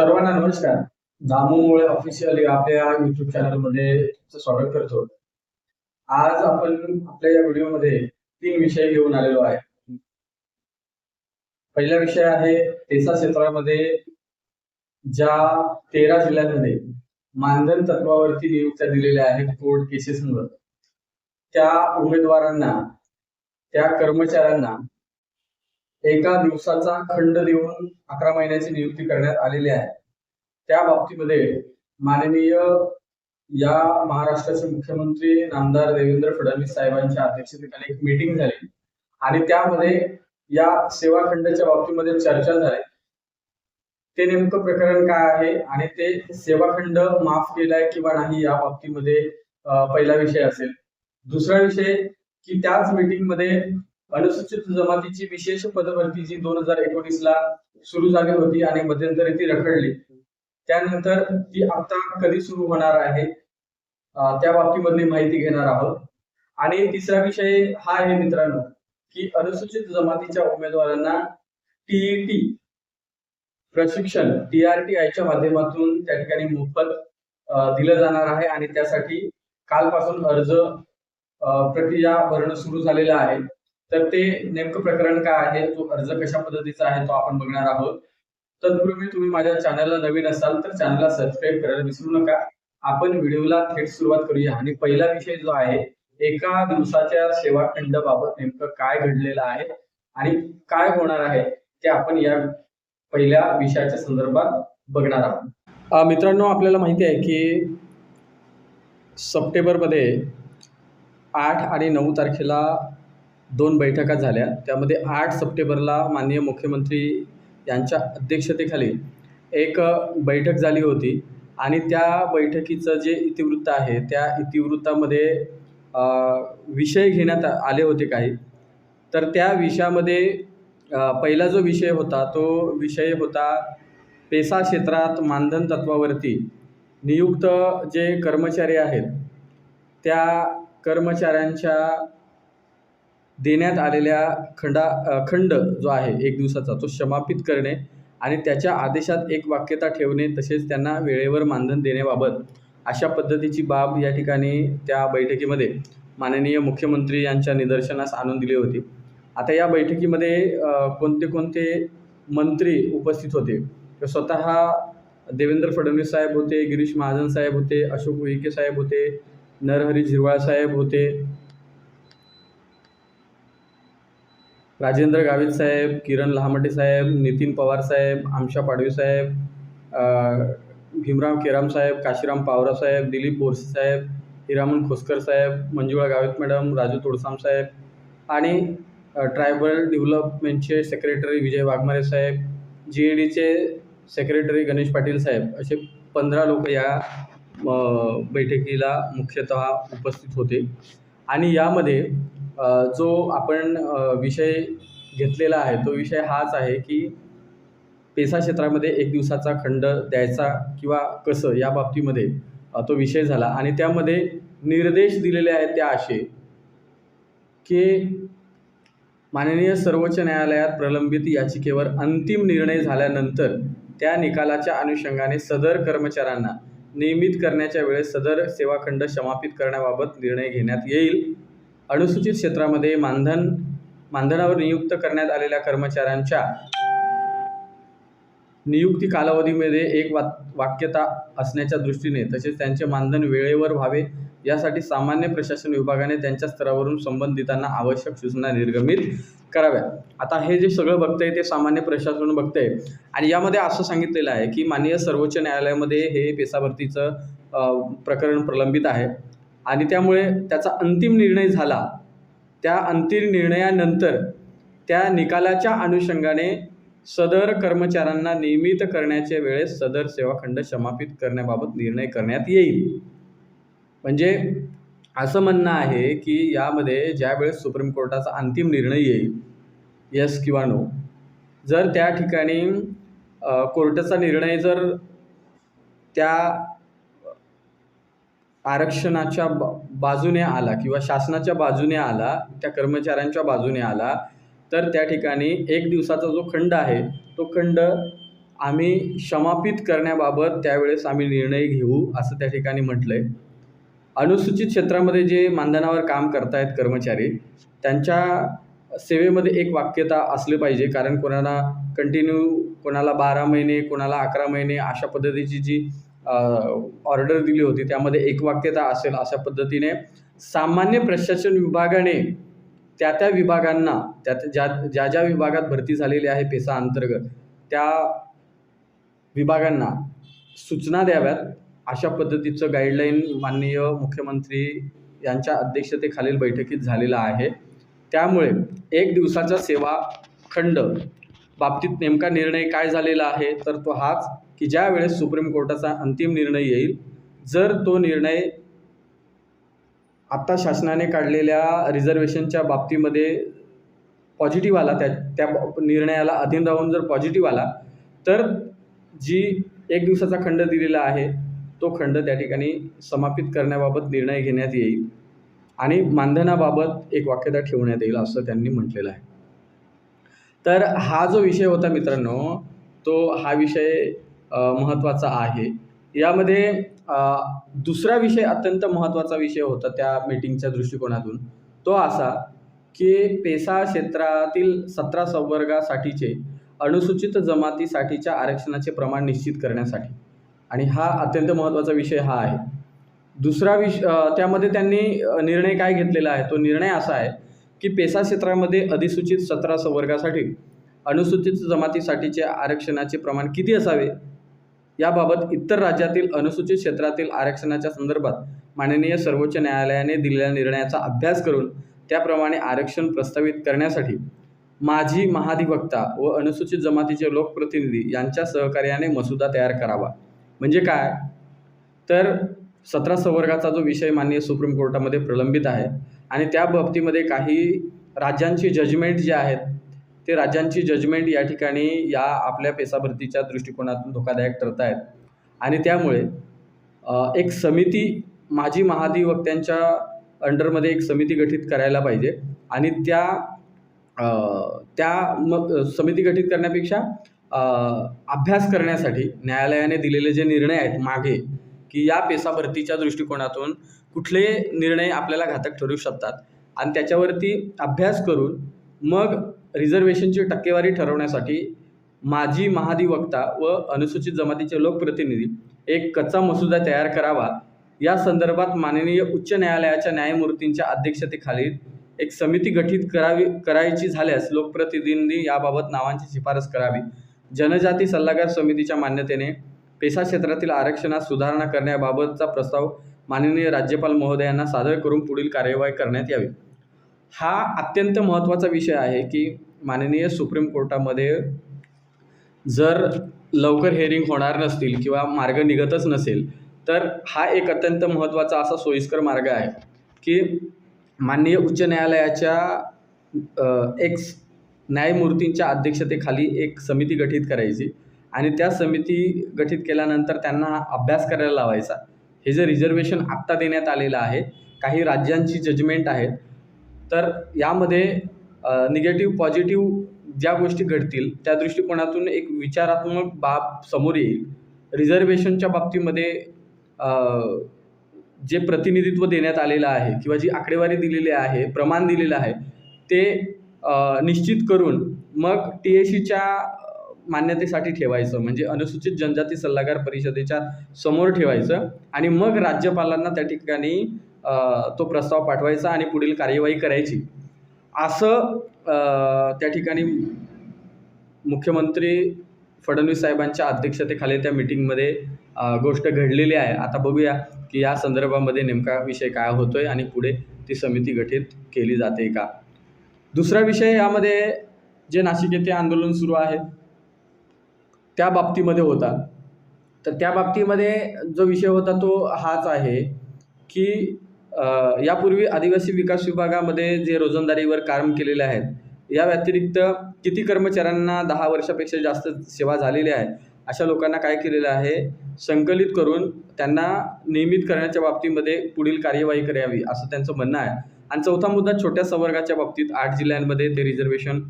सर्वांना नमस्कार. दामोमुळे ऑफिशियल आपल्या युट्यूब चॅनलमध्ये स्वागत करतो. आज आपण आपल्या या व्हिडिओमध्ये तीन विषय घेऊन आलेलो आहे. पहिला विषय आहे तेसा क्षेत्रामध्ये ज्या तेरा जिल्ह्यांमध्ये मानधन तत्वावरती नियुक्त्या दिलेल्या आहेत कोर्ट केसेसमुळे त्या उमेदवारांना त्या कर्मचाऱ्यांना एका दिवसाचा खंड देऊन अकरा महिन्याची नियुक्ती करण्यात आलेली आहे. त्या बाबतीमध्ये माननीय या महाराष्ट्राचे मुख्यमंत्री नामदार देवेंद्र फडणवीस साहेबांच्या अध्यक्षतेखाली एक मीटिंग झाली. आणि त्यामध्ये या सेवा खंडाच्या बाबतीमध्ये चर्चा झाली. ते नेमकं प्रकरण काय आहे आणि ते सेवाखंड माफ केलाय किंवा नाही या बाबतीमध्ये पहिला विषय असेल. दुसरा विषय की त्याच मीटिंगमध्ये अनुसूचित जमातीची विशेष पदभरती जी दोन हजार एकोणीस ला सुरू झाली होती आणि मध्यंतरी ती रखडली त्यानंतर ती आता कधी सुरू होणार आहे त्या बाबतीमधली माहिती घेणार आहोत. आणि तिसरा विषय हा आहे मित्रांनो की अनुसूचित जमातीच्या उमेदवारांना टीईटी प्रशिक्षण टीआरटी आयच्या माध्यमातून त्या ठिकाणी मोफत दिलं जाणार आहे आणि त्यासाठी कालपासून अर्ज प्रक्रिया भरणं सुरू झालेलं आहे. तर ते नेमकं प्रकरण काय आहे? तो अर्ज कशा पद्धतीचा आहे? तो आपण बघणार आहोत. तत्पूर्वी तुम्ही माझ्या चॅनलला नवीन असाल तर चॅनलला सबस्क्राईब करायला विसरू नका. आपण व्हिडिओला थेट सुरुवात करूया. आणि पहिला विषय जो आहे एका दिवसाच्या सेवा बाबत नेमकं काय घडलेलं आहे आणि काय होणार आहे ते आपण या पहिल्या विषयाच्या संदर्भात बघणार आहोत. मित्रांनो आपल्याला माहिती आहे की सप्टेंबरमध्ये आठ आणि नऊ तारखेला दोन बैठका झाल्या. त्यामध्ये आठ सप्टेंबरला माननीय मुख्यमंत्री यांच्या अध्यक्षतेखाली एक बैठक झाली होती आणि त्या बैठकीचं जे इतिवृत्त आहे त्या इतिवृत्तामध्ये विषय घेण्यात आले होते काही. तर त्या विषयामध्ये पहिला जो विषय होता तो विषय होता पेसा क्षेत्रात मानधन तत्वावरती नियुक्त जे कर्मचारी आहेत त्या कर्मचाऱ्यांच्या देण्यात आलेल्या खंडा खंड जो आहे एक दिवसाचा तो समापित करणे आणि त्याच्या आदेशात एक वाक्यता ठेवणे तसेच त्यांना वेळेवर मानधन देण्याबाबत अशा पद्धतीची बाब या ठिकाणी त्या बैठकीमध्ये माननीय मुख्यमंत्री यांच्या निदर्शनास आणून दिली होती. आता या बैठकीमध्ये कोणते कोणते मंत्री उपस्थित होते? तर स्वतः देवेंद्र फडणवीस साहेब होते गिरीश महाजन साहेब होते अशोक उईके साहेब होते नरहरी झिरवाळ साहेब होते राजेंद्र गावित साहेब किरण लहामटे साहेब नितीन पवार साहेब आमशा पाडवी साहेब भीमराव केराम साहेब काशीराम पावरा साहेब दिलीप बोरसे साहेब हिरामन खोसकर साहेब मंजुळा गावित मॅडम राजू तोडसाम साहेब आणि ट्रायबल डेव्हलपमेंटचे सेक्रेटरी विजय वाघमारे साहेब जी ए डीचे सेक्रेटरी गणेश पाटील साहेब असे पंधरा लोक या बैठकीला मुख्यतः उपस्थित होते. आणि यामध्ये जो आपण विषय घेतलेला आहे तो विषय हाच आहे की पेसा क्षेत्रामध्ये एक दिवसाचा खंड द्यायचा किंवा कसं या बाबतीमध्ये तो विषय झाला. आणि त्यामध्ये निर्देश दिलेले आहेत त्या असे की माननीय सर्वोच्च न्यायालयात प्रलंबित याचिकेवर अंतिम निर्णय झाल्यानंतर त्या निकालाच्या अनुषंगाने सदर कर्मचाऱ्यांना नियमित करण्याच्या वेळेस सदर सेवाखंड समापित करण्याबाबत निर्णय घेण्यात येईल. अनुसूचित क्षेत्रामध्ये मानधन मानधनावर नियुक्त करण्यात आलेल्या कर्मचाऱ्यांच्या नियुक्ती कालावधीमध्ये एक वा वाक्यता असण्याच्या दृष्टीने तसेच त्यांचे मानधन वेळेवर व्हावे यासाठी सामान्य प्रशासन विभागाने त्यांच्या स्तरावरून संबंधितांना आवश्यक सूचना निर्गमित कराव्या आता हे जे सगळं बघतंय ते सामान्य प्रशासन बघतंय. आणि यामध्ये असं सांगितलेलं आहे की माननीय सर्वोच्च न्यायालयामध्ये हे पेसाभरतीचं प्रकरण प्रलंबित आहे. आणि त्यामुळे त्याचा अंतिम निर्णय झाला. त्या अंतिम निर्णयानंतर त्या निकालाच्या अनुषंगाने सदर कर्मचाऱ्यांना नियमित करण्याच्या वेळेस सदर सेवाखंड समापित करण्याबाबत निर्णय करण्यात येईल. म्हणजे असं म्हणणं आहे की यामध्ये ज्यावेळेस सुप्रीम कोर्टाचा अंतिम निर्णय येईल यस किंवा नो जर त्या ठिकाणी कोर्टाचा निर्णय जर त्या आरक्षणाच्या बा बाजूने आला किंवा शासनाच्या बाजूने आला त्या कर्मचाऱ्यांच्या बाजूने आला तर त्या ठिकाणी एक दिवसाचा जो खंड आहे तो खंड आम्ही क्षमापित करण्याबाबत त्यावेळेस आम्ही निर्णय घेऊ असं त्या ठिकाणी म्हटलं आहे अनुसूचित क्षेत्रामध्ये जे मानधनावर काम करतायत कर्मचारी त्यांच्या सेवेमध्ये एक वाक्यता असली पाहिजे कारण कोणाला कंटिन्यू कोणाला बारा महिने कोणाला अकरा महिने अशा पद्धतीची जी ऑर्डर दिली होती. त्यामध्ये एक वाक्यता असेल अशा पद्धतीने सामान्य प्रशासन विभागाने त्या त्या विभागांना त्या ज्या ज्या ज्या विभागात भरती झालेली आहे पेसा अंतर्गत त्या विभागांना सूचना द्याव्यात. अशा पद्धतीचं गाईडलाईन माननीय मुख्यमंत्री यांच्या अध्यक्षतेखालील बैठकीत झालेला आहे. त्यामुळे एक दिवसाचा सेवा खंड बाबतीत नेमका निर्णय काय झालेला आहे तर तो हाच की ज्या वेळेस सुप्रीम कोर्टाचा अंतिम निर्णय येईल जर तो निर्णय आत्ता शासनाने काढलेल्या रिझर्वेशनच्या बाबतीमध्ये पॉझिटिव्ह आला त्या त्या निर्णयाला अधीन राहून जर पॉझिटिव्ह आला तर जी एक दिवसाचा खंड दिलेला आहे तो खंड त्या ठिकाणी समापित करण्याबाबत निर्णय घेण्यात येईल. आणि मानधनाबाबत एक वाक्यता ठेवण्यात येईल असं त्यांनी म्हटलेलं आहे. तर हा जो विषय होता मित्रांनो तो हा विषय महत्त्वाचा आहे. यामध्ये दुसरा विषय अत्यंत महत्त्वाचा विषय होता त्या मीटिंगच्या दृष्टिकोनातून. तो असा की पेसा क्षेत्रातील सतरा संवर्गासाठीचे अनुसूचित जमातीसाठीच्या आरक्षणाचे प्रमाण निश्चित करण्यासाठी. आणि हा अत्यंत महत्त्वाचा विषय हा आहे. दुसरा विष त्यामध्ये त्यांनी निर्णय काय घेतलेला आहे? तो निर्णय असा आहे की पेसा क्षेत्रामध्ये अधिसूचित सतरा संवर्गासाठी अनुसूचित जमातीसाठीचे आरक्षणाचे प्रमाण किती असावे? याबाबत इतर राज्यातील अनुसूचित क्षेत्रातील आरक्षणाच्या संदर्भात माननीय सर्वोच्च न्यायालयाने दिलेल्या निर्णयाचा अभ्यास करून त्याप्रमाणे आरक्षण प्रस्तावित करण्यासाठी माजी महाधिवक्ता व अनुसूचित जमातीचे लोकप्रतिनिधी यांच्या सहकार्याने मसुदा तयार करावा. म्हणजे काय? तर सतरा संवर्गाचा जो विषय माननीय सुप्रीम कोर्टामध्ये प्रलंबित आहे आणि त्या बाबतीमध्ये काही राज्यांची जजमेंट जे आहेत ते राज्यांची जजमेंट या ठिकाणी या आपल्या पेसाभरतीच्या दृष्टिकोनातून धोकादायक ठरत आहेत आणि त्यामुळे एक समिती माजी महाधिवक्त्यांच्या अंडरमध्ये एक समिती गठीत करायला पाहिजे. आणि त्या त्या मग समिती गठीत करण्यापेक्षा अभ्यास करण्यासाठी न्यायालयाने दिलेले जे निर्णय आहेत मागे की या पेसा भरतीच्या दृष्टिकोनातून कुठले निर्णय आपल्याला घातक ठरू शकतात. आणि त्याच्यावरती अभ्यास करून मग रिझर्वेशनची टक्केवारी ठरवण्यासाठी माजी महाधिवक्ता व अनुसूचित जमातीचे लोकप्रतिनिधी एक कच्चा मसुदा तयार करावा. या संदर्भात माननीय उच्च न्यायालयाच्या न्यायमूर्तींच्या अध्यक्षतेखाली एक समिती गठीत करावी करायची झाल्यास लोकप्रतिनिधींनी याबाबत नावांची शिफारस करावी. जनजाती सल्लागार समितीच्या मान्यतेने पेसा क्षेत्रातील आरक्षणात सुधारणा करण्याबाबतचा प्रस्ताव माननीय राज्यपाल महोदयांना सादर करून पुढील कार्यवाही करण्यात यावी. हा अत्यंत महत्त्वाचा विषय आहे की माननीय सुप्रीम कोर्टामध्ये जर लवकर हेअरिंग होणार नसतील किंवा मार्ग निघतच नसेल तर हा एक अत्यंत महत्त्वाचा असा सोयीस्कर मार्ग आहे की माननीय उच्च न्यायालयाच्या एक न्यायमूर्तींच्या अध्यक्षतेखाली एक समिती गठीत करायची आणि त्या समिती गठीत केल्यानंतर त्यांना अभ्यास करायला लावायचा. हे जे रिझर्वेशन आत्ता देण्यात आलेलं आहे काही राज्यांची जजमेंट आहेत तर यामध्ये निगेटिव्ह पॉझिटिव्ह ज्या गोष्टी घडतील त्या दृष्टिकोनातून एक विचारात्मक बाब समोर येईल. रिझर्वेशनच्या बाबतीमध्ये जे प्रतिनिधित्व देण्यात आलेलं आहे किंवा जी आकडेवारी दिलेली आहे प्रमाण दिलेलं आहे ते निश्चित करून मग टी ए सीच्या मान्यतेसाठी ठेवायचं. म्हणजे अनुसूचित जनजाती सल्लागार परिषदेच्या समोर ठेवायचं आणि मग राज्यपालांना त्या ठिकाणी तो प्रस्ताव पाठवायचा आणि पुढील कार्यवाही करायची. असं त्या ठिकाणी मुख्यमंत्री फडणवीस साहेबांच्या अध्यक्षतेखाली त्या मिटिंगमध्ये गोष्ट घडलेली आहे. आता बघूया की या संदर्भामध्ये नेमका विषय काय होतो आहे आणि पुढे ती समिती गठीत केली जाते का? दुसरा विषय यामध्ये जे नाशिक येथे आंदोलन सुरू आहे त्या बाबतीमध्ये होता. तर त्या बाबतीमध्ये जो विषय होता तो हाच आहे की यापूर्वी आदिवासी विकास विभागामध्ये जे रोजंदारीवर काम केलेले आहेत या व्यतिरिक्त किती कर्मचाऱ्यांना दहा वर्षापेक्षा जास्त सेवा झालेली आहे अशा लोकांना काय केलेलं आहे? संकलित करून त्यांना नियमित करण्याच्या बाबतीमध्ये पुढील कार्यवाही करावी असं त्यांचं म्हणणं आहे. आणि चौथा मुद्दा छोट्या संवर्गाच्या बाबतीत आठ जिल्ह्यांमध्ये ते रिझर्वेशन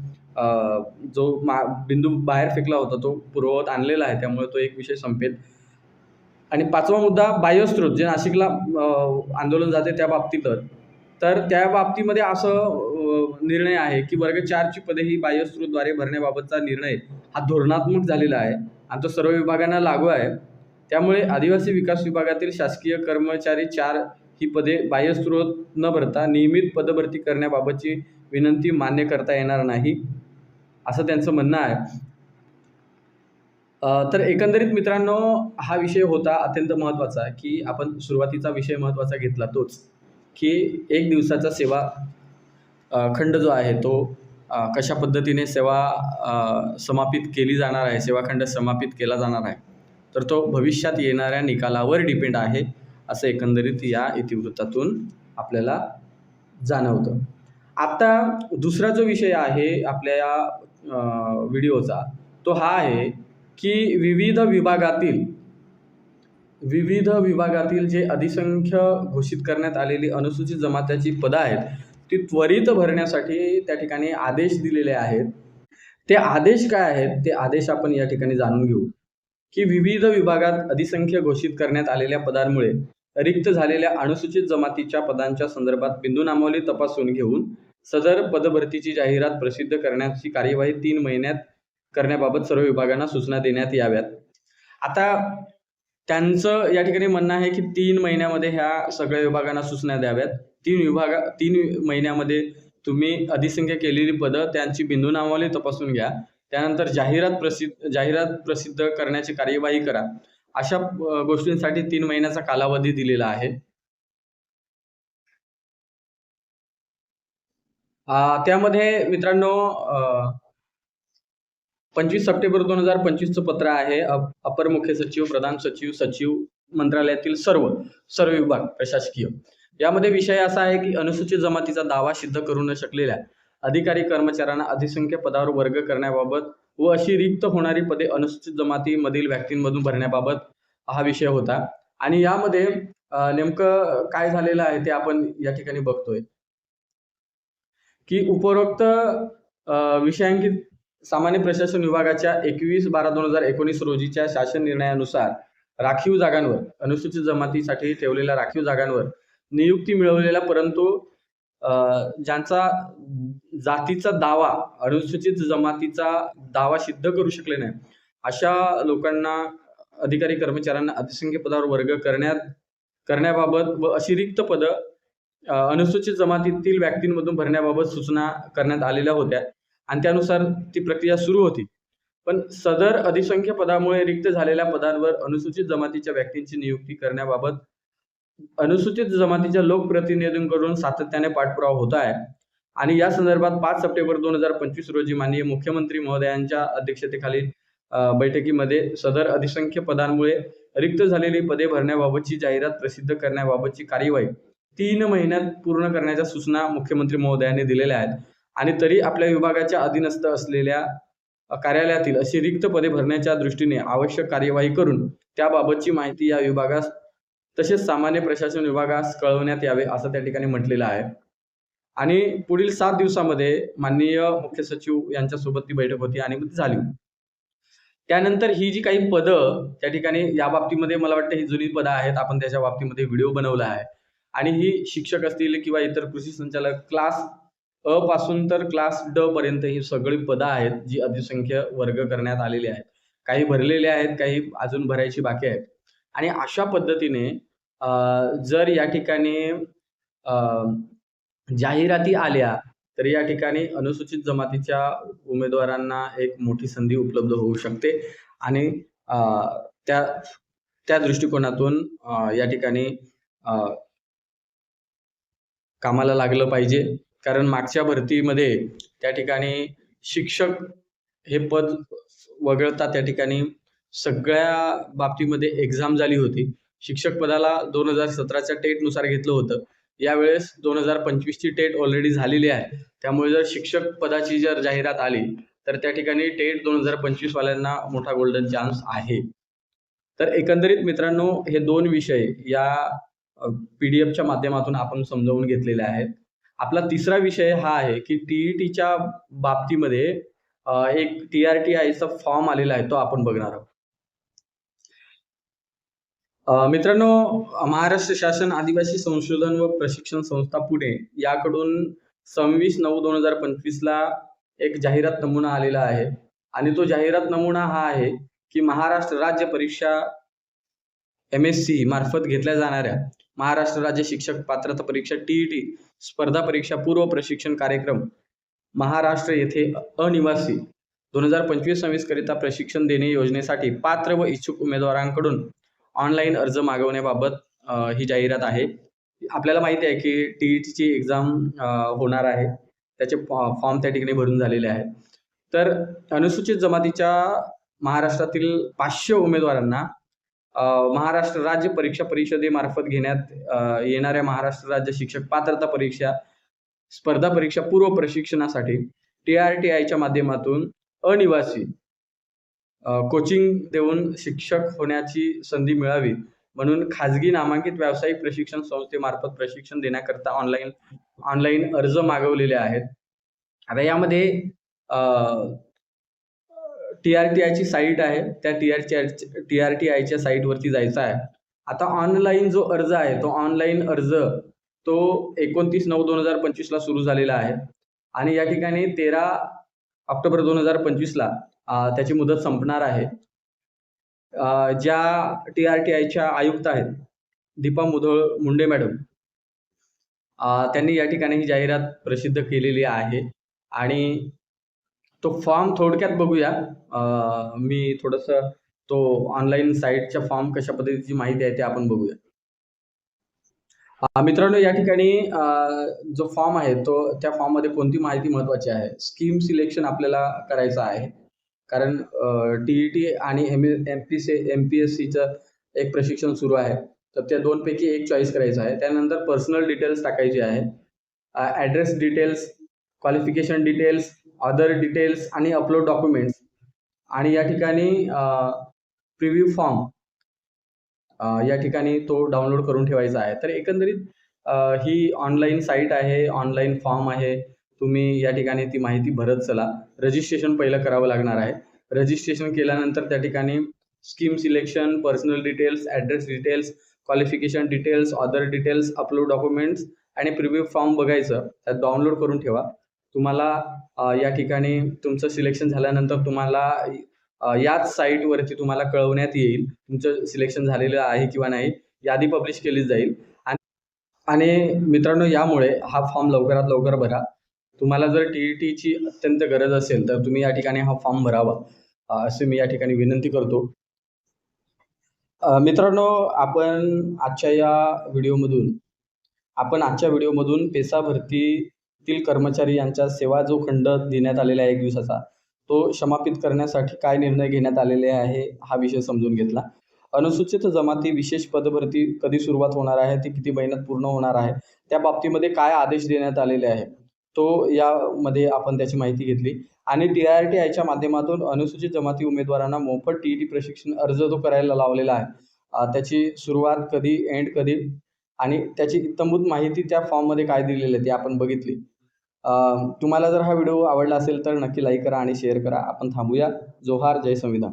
जो मा बिंदू बाहेर फेकला होता तो पूर्ववत आणलेला आहे. त्यामुळे तो एक विषय संपेल. आणि पाचवा मुद्दा बाह्यस्रोत जे नाशिकला आंदोलन जाते त्या बाबतीतच. तर त्या बाबतीमध्ये असं निर्णय आहे की वर्ग चारची पदे ही बाह्यस्रोतद्वारे भरण्याबाबतचा निर्णय हा धोरणात्मक झालेला आहे. आणि तो सर्व विभागांना लागू आहे. त्यामुळे आदिवासी विकास विभागातील शासकीय कर्मचारी चार ही पदे बाह्यस्रोत न भरता नियमित पदभरती करण्याबाबतची विनंती मान्य करता येणार नाही असं त्यांचं म्हणणं आहे. तर एकंदरीत मित्रांनो हा विषय होता अत्यंत महत्त्वाचा की आपण सुरुवातीचा विषय महत्त्वाचा घेतला तोच की एक दिवसाचा सेवा खंड जो आहे तो कशा पद्धतीने सेवा समापित केली जाणार आहे सेवाखंड समापित केला जाणार आहे तर तो भविष्यात येणाऱ्या निकालावर डिपेंड आहे असं एकंदरीत या इतिवृत्तातून आपल्याला जाणवतं. आत्ता दुसरा जो विषय आहे आपल्या या व्हिडिओचा तो हा आहे की विविध विभागातील विविध विभागातील जे अधिसंख्य घोषित करण्यात आलेली अनुसूचित जमात्याची पदं आहेत ती त्वरित भरण्यासाठी त्या ठिकाणी आदेश दिलेले आहेत. ते आदेश काय आहेत? ते आदेश आपण या ठिकाणी जाणून घेऊ. की विविध विभागात अधिसंख्य घोषित करण्यात आलेल्या पदांमुळे रिक्त झालेल्या अनुसूचित जमातीच्या पदांच्या संदर्भात बिंदू नामावली तपासून घेऊन सदर पदभरतीची जाहिरात प्रसिद्ध करण्याची कार्यवाही तीन महिन्यात करण्याबाबत सर्व विभागांना सूचना देण्यात याव्यात. आता त्यांचं या ठिकाणी म्हणणं आहे की तीन महिन्यामध्ये ह्या सगळ्या विभागांना सूचना द्याव्यात. तीन विभागा तीन महिन्यामध्ये तुम्ही अधिसंख्य केलेली पदं त्यांची बिंदू नामावली तपासून घ्या. त्यानंतर जाहिरात प्रसिद्ध जाहिरात प्रसिद्ध करण्याची कार्यवाही करा. अशा गोष्टींसाठी तीन महिन्याचा कालावधी दिलेला आहे. त्यामध्ये मित्रांनो पंचवीस सप्टेंबर दोन हजार पंचवीसचं पत्र आहे. अपर मुख्य सचिव प्रधान सचिव सचिव मंत्रालयातील सर्व सर्व विभाग प्रशासकीय. यामध्ये विषय असा आहे की अनुसूचित जमातीचा दावा सिद्ध करू न शकलेल्या अधिकारी कर्मचाऱ्यांना अधिसंख्य पदावर वर्ग करण्याबाबत व अशी रिक्त होणारी पदे अनुसूचित जमातीमधील व्यक्तींमधून भरण्याबाबत हा विषय होता. आणि यामध्ये नेमकं काय झालेलं आहे ते आपण या ठिकाणी बघतोय. की उपरोक्त विषयांकित सामान्य प्रशासन विभागाच्या एकवीस बारा दोन हजार एकोणीस रोजीच्या शासन निर्णयानुसार राखीव जागांवर अनुसूचित जमातीसाठी ठेवलेल्या राखीव जागांवर नियुक्ती मिळवलेल्या परंतु ज्यांचा जातीचा दावा अनुसूचित जमातीचा दावा सिद्ध करू शकले नाही अशा लोकांना अधिकारी कर्मचाऱ्यांना अतिसंख्य पदावर वर्ग करण्यात करण्याबाबत व अशी रिक्त पदं अनुसूचित जमातीतील व्यक्तींमधून भरण्याबाबत सूचना करण्यात आलेल्या होत्या. आणि त्यानुसार ती प्रक्रिया सुरू होती. पण सदर अधिसंख्य पदामुळे रिक्त झालेल्या पदांवर अनुसूचित जमातीच्या व्यक्तींची नियुक्ती करण्याबाबत अनुसूचित जमातीच्या लोकप्रतिनिधींकडून सातत्याने पाठपुरावा होत आहे. आणि या संदर्भात पाच सप्टेंबर दोन हजार पंचवीस रोजी माननीय मुख्यमंत्री महोदयांच्या अध्यक्षतेखालील बैठकीमध्ये सदर अधिसंख्य पदांमुळे रिक्त झालेली पदे भरण्याबाबतची जाहिरात प्रसिद्ध करण्याबाबतची कार्यवाही तीन महिन्यात पूर्ण करण्याच्या सूचना मुख्यमंत्री महोदयांनी दिलेल्या आहेत. आणि तरी आपल्या विभागाच्या अधीनस्थ असलेल्या कार्यालयातील अशी रिक्त पदे भरण्याच्या दृष्टीने आवश्यक कार्यवाही करून त्याबाबतची माहिती या विभागास तसेच सामान्य प्रशासन विभागास कळवण्यात यावे असं त्या ठिकाणी म्हटलेलं आहे. आणि पुढील सात दिवसामध्ये माननीय मुख्य सचिव यांच्यासोबत ती बैठक होती आणि झाली. त्यानंतर ही जी काही पदं त्या ठिकाणी या बाबतीमध्ये मला वाटतं ही जुनी पदं आहेत आपण त्याच्या बाबतीमध्ये व्हिडिओ बनवला आहे. आणि ही शिक्षक असतील किंवा इतर कृषी संचालक क्लास अ पासून तर क्लास ड पर्यंत ही सगळी पदं आहेत जी अधिसंख्य वर्ग करण्यात आलेली आहेत. काही भरलेले आहेत काही अजून भरायची बाकी आहेत. आणि अशा पद्धतीने जर या ठिकाणी अ, जाहिराती आल्या तर या ठिकाणी अनुसूचित जमातीच्या उमेदवारांना एक मोठी संधी उपलब्ध होऊ शकते. आणि त्या त्या दृष्टिकोनातून या ठिकाणी अ, कामाला लागलं पाहिजे. कारण मागच्या भरतीमध्ये त्या ठिकाणी शिक्षक हे पद वगळता त्या ठिकाणी सगळ्या बाबतीमध्ये एक्झाम झाली होती. शिक्षक पदाला दोन हजार सतराच्या टेटनुसार घेतलं होतं. यावेळेस दोन हजार पंचवीसची टेट ऑलरेडी झालेली आहे. त्यामुळे जर शिक्षक पदाची जर जाहिरात आली तर त्या ठिकाणी टेट दोन हजार पंचवीसवाल्यांना मोठा गोल्डन चान्स आहे. तर एकंदरीत मित्रांनो हे दोन विषय या पी डी एफच्या माध्यमातून आपण समजावून घेतलेले आहेत. आपला तिसरा विषय हा आहे की टीईटीच्या बाबतीमध्ये एक टी आर टी आयचा फॉर्म आलेला आहे तो आपण बघणार आहोत. मित्रांनो महाराष्ट्र शासन आदिवासी संशोधन व प्रशिक्षण संस्था पुणे याकडून सव्वीस नऊ दोन हजार पंचवीसला एक जाहिरात नमुना आलेला आहे. आणि तो जाहिरात नमुना हा आहे की महाराष्ट्र राज्य परीक्षा एम एस सी मार्फत घेतल्या जाणाऱ्या महाराष्ट्र राज्य शिक्षक पात्रता परीक्षा टीईटी स्पर्धा परीक्षा पूर्व प्रशिक्षण कार्यक्रम महाराष्ट्र येथे अनिवासी. दोन हजार पंचवीस सव्वीस करिता प्रशिक्षण देणे योजनेसाठी पात्र व इच्छुक उमेदवारांकडून ऑनलाईन अर्ज मागवण्याबाबत ही जाहिरात आहे. आपल्याला माहिती आहे की टी ई टीची एक्झाम होणार आहे. त्याचे फॉर्म त्या ठिकाणी भरून झालेले आहे तर अनुसूचित जमातीच्या महाराष्ट्रातील पाचशे उमेदवारांना महाराष्ट्र राज्य परीक्षा परिषदेमार्फत घेण्यात येणाऱ्या महाराष्ट्र राज्य शिक्षक पात्रता परीक्षा स्पर्धा परीक्षा पूर्व प्रशिक्षणासाठी टी आर टी आयच्या माध्यमातून अनिवासी कोचिंग देऊन शिक्षक होण्याची संधी मिळावी म्हणून खाजगी नामांकित व्यावसायिक प्रशिक्षण संस्थेमार्फत प्रशिक्षण देण्याकरता ऑनलाईन ऑनलाईन अर्ज मागवलेले आहेत. आता यामध्ये टी आर टी आयची साईट आहे. त्या T R T I T R T आयच्या साईटवरती जायचं आहे. आता ऑनलाईन जो अर्ज आहे तो ऑनलाईन अर्ज तो एकोणतीस नऊ दोन हजार पंचवीसला सुरू झालेला आहे. आणि या ठिकाणी तेरा ऑक्टोबर दोन हजार पंचवीसला त्याची मुदत संपणार आहे. ज्या टी आर टी आयच्या आयुक्त आहेत दीपा मुधोळ मुंडे मॅडम त्यांनी या ठिकाणी ही जाहिरात प्रसिद्ध केलेली आहे. आणि तो फॉर्म थोडक्यात बघूया. मी थोडंसं तो ऑनलाईन साईटच्या फॉर्म कशा पद्धतीची माहिती आहे ते आपण बघूया. मित्रांनो या ठिकाणी जो फॉर्म आहे तो त्या फॉर्ममध्ये कोणती माहिती महत्त्वाची आहे? स्कीम सिलेक्शन आपल्याला करायचं आहे. कारण टी ई टी आणि M M P C M P S सीचं एक प्रशिक्षण सुरू आहे. तर त्या दोनपैकी एक चॉईस करायचं आहे. त्यानंतर पर्सनल डिटेल्स टाकायचे आहे. Address details qualification details other details आणि अपलोड डॉक्युमेंट्स आणि या ठिकाणी प्रिव्ह्यू फॉर्म या ठिकाणी तो डाउनलोड करून ठेवायचा आहे. तर एकंदरीत ही ऑनलाईन साईट आहे ऑनलाईन फॉर्म आहे. तुम्ही या ठिकाणी ती माहिती भरत चला. रजिस्ट्रेशन पहिलं करावं लागणार आहे. रजिस्ट्रेशन केल्यानंतर त्या ठिकाणी scheme selection personal details address details qualification details other details upload documents आणि प्रिव्ह्यू फॉर्म बघायचं. त्यात डाउनलोड करून ठेवा. तुम्हाला या ठिकाणी तुमचं सिलेक्शन झाल्यानंतर तुम्हाला याच साईटवरती तुम्हाला कळवण्यात येईल तुमचं सिलेक्शन झालेलं आहे किंवा नाही यादी पब्लिश केली जाईल. आणि आणि मित्रांनो यामुळे हा फॉर्म लवकरात लवकर भरा. तुम्हाला जर टी ई टीची अत्यंत गरज असेल तर तुम्ही या ठिकाणी हा फॉर्म भरावा. असे मी या ठिकाणी विनंती करतो. मित्रांनो आपण आजच्या या व्हिडिओमधून आपण आजच्या व्हिडिओमधून पेसा भरती तील कर्मचारी यांच्या सेवा जो खंड देण्यात आलेला आहे एक दिवसाचा तो समापित करण्यासाठी काय निर्णय घेण्यात आलेले आहे हा विषय समजून घेतला. अनुसूचित जमाती विशेष पदभरती कधी सुरुवात होणार आहे ती किती महिन्यात पूर्ण होणार आहे त्या बाबतीमध्ये काय आदेश देण्यात आलेले आहे तो यामध्ये आपण त्याची माहिती घेतली. आणि टी आर टी आयच्या माध्यमातून अनुसूचित जमाती उमेदवारांना मोफत टी ई टी प्रशिक्षण अर्ज जो करायला लावलेला आहे त्याची सुरुवात कधी एंड कधी आणि त्याची इत्तंभूत माहिती त्या फॉर्ममध्ये काय दिलेली आहे ती आपण बघितली. तुम्हाला जर हा व्हिडिओ आवडला असेल तर नक्की लाईक करा आणि शेअर करा. आपण थांबूया. जोहार जय संविधान.